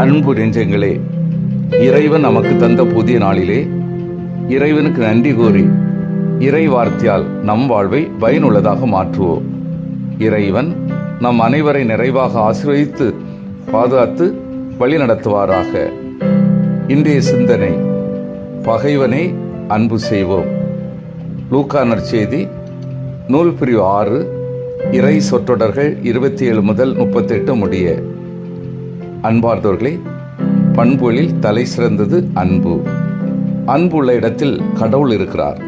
அன்பு நெஞ்சங்களே இறைவன் நமக்கு தந்த புதிய நாளிலே இறைவனுக்கு நன்றி கூறி இறை வார்த்தையால் நம் வாழ்வை பயனுள்ளதாக மாற்றுவோம். இறைவன் நம் அனைவரை நிறைவாக ஆசிர்வதித்து பாதுகாத்து வழி நடத்துவாராக இன்றைய சிந்தனை பகைவனை அன்பு செய்வோம். லூக்கானர் செய்தி நூல் பிரிவு ஆறு இறை சொற்றொடர்கள் இருபத்தி ஏழு முதல் முப்பத்தெட்டு முடிய. அன்பார்ந்தவர்களே பண்புகளில் தலை சிறந்தது அன்பு. அன்புள்ள இடத்தில் கடவுள் இருக்கிறார்.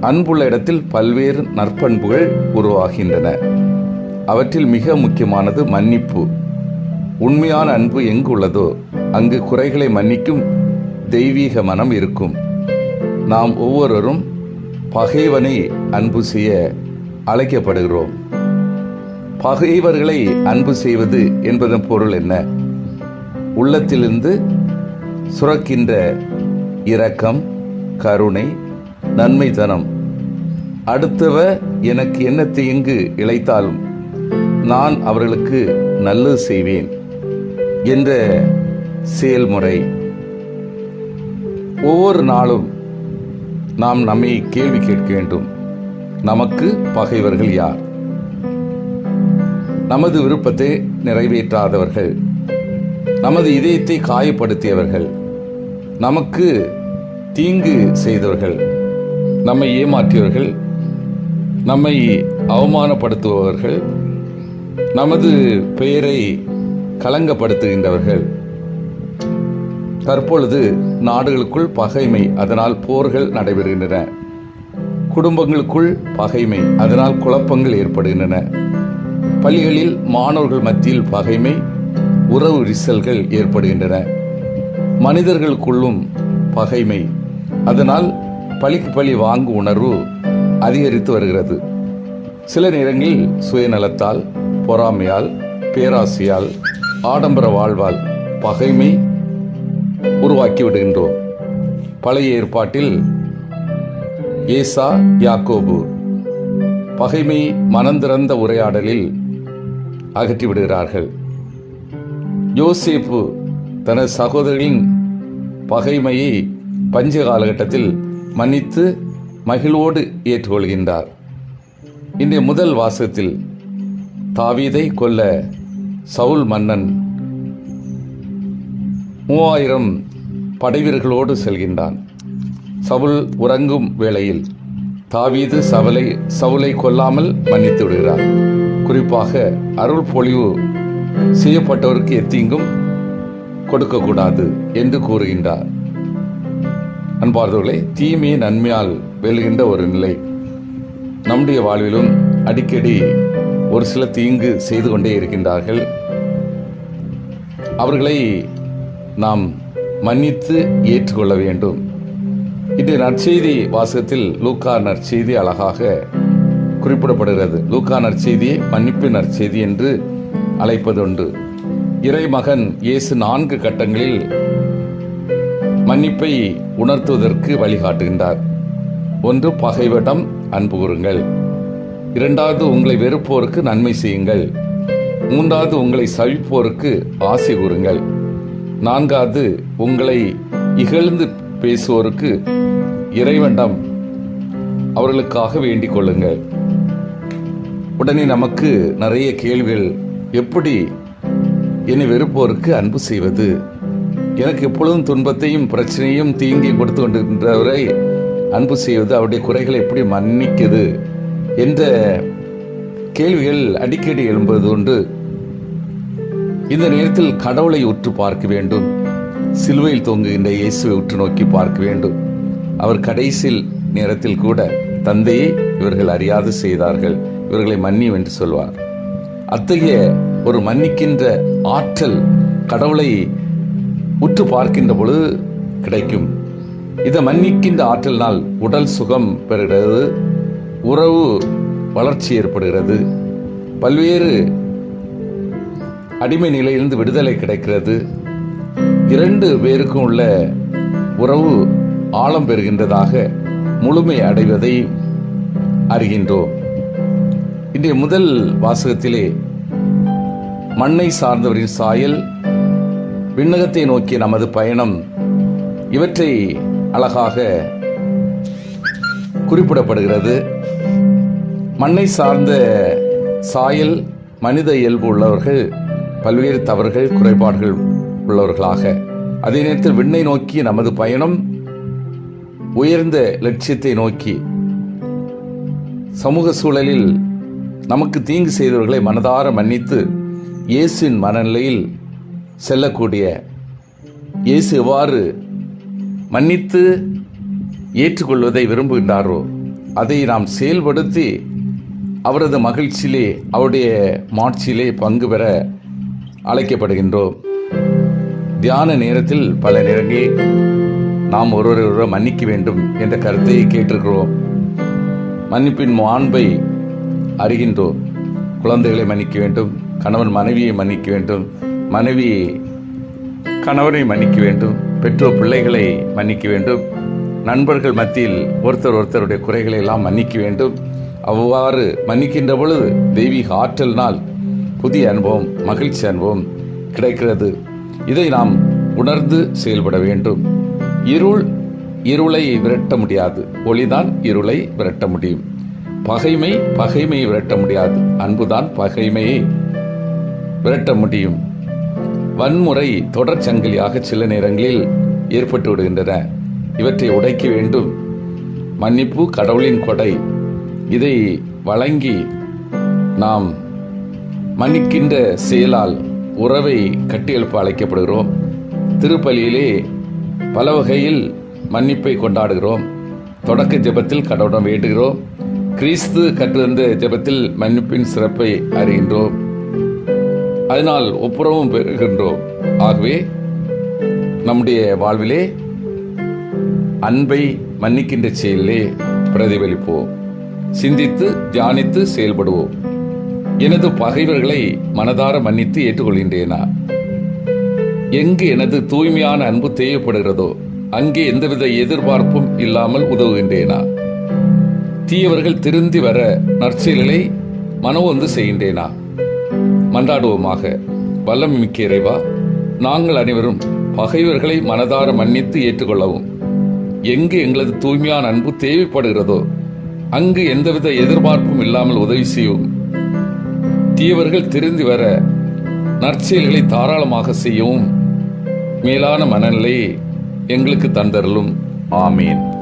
அன்புள்ள இடத்தில் பல்வேறு நற்பண்புகள் உருவாகின்றன. அவற்றில் மிக முக்கியமானது மன்னிப்பு. உண்மையான அன்பு எங்கு உள்ளதோ அங்கு குறைகளை மன்னிக்கும் தெய்வீக மனம் இருக்கும். நாம் ஒவ்வொருவரும் பகைவனை அன்பு செய்ய அழைக்கப்படுகிறோம். பகைவர்களை அன்பு செய்வது என்பதன் பொருள் என்ன? உள்ளத்திலிருந்து சுரக்கின்ற இரக்கம் கருணை நன்மைத்தனம். அடுத்தவ எனக்கு என்ன தீங்கு இழைத்தாலும் நான் அவர்களுக்கு நல்லது செய்வேன் என்ற செயல்முறை. ஒவ்வொரு நாளும் நாம் நம்மை கேள்வி கேட்க வேண்டும். நமக்கு பகைவர்கள் யார்? நமது விருப்பத்தை நிறைவேற்றாதவர்கள் நமது இதயத்தை காயப்படுத்தியவர்கள் நமக்கு தீங்கு செய்தவர்கள் நம்மை ஏமாற்றியவர்கள் நம்மை அவமானப்படுத்துபவர்கள் நமது பெயரை களங்கப்படுத்துகின்றவர்கள். தற்பொழுது நாடுகளுக்குள் பகைமை அதனால் போர்கள் நடைபெறுகின்றன. குடும்பங்களுக்குள் பகைமை அதனால் குழப்பங்கள் ஏற்படுகின்றன. பள்ளிகளில் மாணவர்கள் மத்தியில் பகைமை உறவு விரிசல்கள் ஏற்படுகின்றன. மனிதர்களுக்குள்ளும் பகைமை அதனால் பழிக்கு பழி வாங்கும் உணர்வு அதிகரித்து வருகிறது. சில நேரங்களில் சுயநலத்தால் பொறாமையால் பேராசையால் ஆடம்பர வாழ்வால் பகைமை உருவாக்கி விடுகின்றோம். பழைய ஏற்பாட்டில் ஏசா யாக்கோபு பகைமை மனந்திறந்த உரையாடலில் அகற்றி விடுகிறார்கள். யோசிப்பு தனது சகோதரின் பகைமையை பஞ்ச காலகட்டத்தில் மன்னித்து மகிழ்வோடு ஏற்றுக்கொள்கின்றார். இன்றைய முதல் வாசகத்தில் தாவீதை கொல்ல சவுல் மன்னன் மூவாயிரம் படைவீரர்களோடு செல்கின்றான். சவுல் உறங்கும் வேளையில் தாவீது சவலை சவுலை கொல்லாமல் மன்னித்து விடுகிறார். குறிப்பாக அருள் பொழிவு செய்யப்பட்டவருக்கு எத்தீங்கும் கொடுக்கக்கூடாது என்று கூறுகின்றார். அன்பார்ந்தவர்களே தீமையை நன்மையால் வெல்கின்ற ஒரு நிலை. நம்முடைய வாழ்விலும் அடிக்கடி ஒரு சில தீங்கு செய்து கொண்டே இருக்கின்றார்கள். அவர்களை நாம் மன்னித்து ஏற்றுக்கொள்ள வேண்டும். இன்று நற்செய்தி வாசகத்தில் லூக்கா நற்செய்தி அழகாக குறிப்பிடப்படுகிறது. லூக்கா நற்செய்தியை மன்னிப்பு நற்செய்தி என்று அழைப்பதுண்டு. இறைமகன் இயேசு நான்கு கட்டங்களில் மன்னிப்பை உணர்த்துவதற்கு வழிகாட்டுகின்றார். ஒன்று பகைவடம் அன்பு கூறுங்கள். இரண்டாவது உங்களை வெறுப்போருக்கு நன்மை செய்யுங்கள். மூன்றாவது உங்களை சவிப்போருக்கு ஆசை கூறுங்கள். நான்காவது உங்களை இகழ்ந்து பேசுவோருக்கு இறைவண்டம் அவர்களுக்காக வேண்டிக் கொள்ளுங்கள். உடனே நமக்கு நிறைய கேள்விகள் எப்படி என்னை வெறுப்போருக்கு அன்பு செய்வது? எனக்கு எப்பொழுதும் துன்பத்தையும் பிரச்சனையும் தீங்கி கொடுத்து கொண்டிருக்கின்றவரை அன்பு செய்வது அவருடைய குறைகளை எப்படி மன்னிக்குது என்ற கேள்விகள் அடிக்கடி எழும்புவது உண்டு. இந்த நேரத்தில் கடவுளை உற்று பார்க்க வேண்டும். சிலுவையில் தொங்குகின்ற இயேசுவை உற்று நோக்கி பார்க்க வேண்டும். அவர் கடைசியில் நேரத்தில் கூட தந்தையை இவர்கள் அறியாது செய்தார்கள். இவர்களை மன்னியும் என்று சொல்வார். அத்தகைய ஒரு மன்னிக்கின்ற ஆற்றல் கடவுளை உற்று பார்க்கின்ற பொழுது கிடைக்கும். இதை மன்னிக்கின்ற ஆற்றலினால் உடல் சுகம் பெறுகிறது உறவு வளர்ச்சி ஏற்படுகிறது பல்வேறு அடிமை நிலையிலிருந்து விடுதலை கிடைக்கிறது. இரண்டு பேருக்கும் உள்ள உறவு ஆழம் பெறுகின்றதாக முழுமை அடைவதை அறிகின்றோம். இன்றைய முதல் வாசகத்திலே மண்ணை சார்ந்தவரின் சாயல் விண்ணகத்தை நோக்கிய நமது பயணம். இவற்றை அழகாக குறிப்பிடப்படுகிறது. மண்ணை சார்ந்த சாயல் மனித இயல்பு உள்ளவர்கள் பல்வேறு தவறுகள் குறைபாடுகள் உள்ளவர்களாக. அதே நேரத்தில் விண்ணை நோக்கி நமது பயணம் உயர்ந்த லட்சியத்தை நோக்கி சமூக சூழலில் நமக்கு தீங்கு செய்தவர்களை மனதார மன்னித்து இயேசுவின் மனநிலையில் செல்லக்கூடிய இயேசு எவ்வாறு மன்னித்து ஏற்றுக்கொள்வதை விரும்புகின்றாரோ அதை நாம் செயல்படுத்தி அவரது மகிழ்ச்சியிலே அவருடைய மாட்சியிலே பங்கு பெற அழைக்கப்படுகின்றோம். தியான நேரத்தில் பல நேரங்களில் நாம் ஒருவரை ஒருவர் மன்னிக்க வேண்டும் என்ற கருத்தை கேட்டிருக்கிறோம். மன்னிப்பின் மாண்பை அறிகின்றோம் குழந்தைகளை மன்னிக்க வேண்டும். கணவன் மனைவியை மன்னிக்க வேண்டும். மனைவி கணவனை மன்னிக்க வேண்டும். பெற்றோர் பிள்ளைகளை மன்னிக்க வேண்டும். நண்பர்கள் மத்தியில் ஒருத்தர் ஒருத்தருடைய குறைகளை எல்லாம் மன்னிக்க வேண்டும். அவ்வாறு மன்னிக்கின்ற பொழுது தெய்வீக ஆற்றலினால் புதிய அனுபவம் மகிழ்ச்சி அனுபவம் கிடைக்கிறது. இதை நாம் உணர்ந்து செயல்பட வேண்டும். இருள் இருளை விரட்ட முடியாது. ஒளிதான் இருளை விரட்ட முடியும். பகைமை பகைமையை விரட்ட முடியாது. அன்புதான் பகைமையை. விரட்ட முடியும். வன்முறை தொடர் சங்கிலியாக சில நேரங்களில் ஏற்பட்டு விடுகின்றன. இவற்றை உடைக்க வேண்டும். மன்னிப்பு கடவுளின் கொடை. இதை வழங்கி நாம் மன்னிக்கின்ற செயலால் உறவை கட்டியெழுப்ப அழைக்கப்படுகிறோம். திருப்பலியிலே பல வகையில் மன்னிப்பை கொண்டாடுகிறோம். தொடக்க ஜெபத்தில் கடவுளிடம் வேண்டுகிறோம். கிறிஸ்து கற்றுவந்த ஜெபத்தில் மன்னிப்பின் சிறப்பை அறிகின்றோம். அதனால் ஒப்புரவும் பெறுகின்றோம். ஆகவே நம்முடைய வாழ்விலே அன்பை மன்னிக்கின்ற செயலிலே பிரதிபலிப்போம். சிந்தித்து தியானித்து செயல்படுவோம். எனது பகைவர்களை மனதார மன்னித்து ஏற்றுக்கொள்கின்றேனா? எங்கு எனது தூய்மையான அன்பு தேவைப்படுகிறதோ அங்கே எந்தவித எதிர்பார்ப்பும் இல்லாமல் உதவுகின்றேனா? தீயவர்கள் திருந்தி வர நற்செயல்களை வந்து செய்கின்றேனா? மன்றாடுவோமாக. வல்லம் மிக்க இறைவா நாங்கள் அனைவரும் பகைவர்களை மனதார மன்னித்து ஏற்றுக்கொள்ளவும். எங்கு எங்களது தூய்மையான அன்பு தேவைப்படுகிறதோ அங்கு எந்தவித எதிர்பார்ப்பும் இல்லாமல் உதவி செய்யவும். தீயவர்கள் திருந்தி வர நற்செயல்களை தாராளமாக செய்யவும் மேலான மனநிலையை எங்களுக்கு தந்தருளும். ஆமீன்.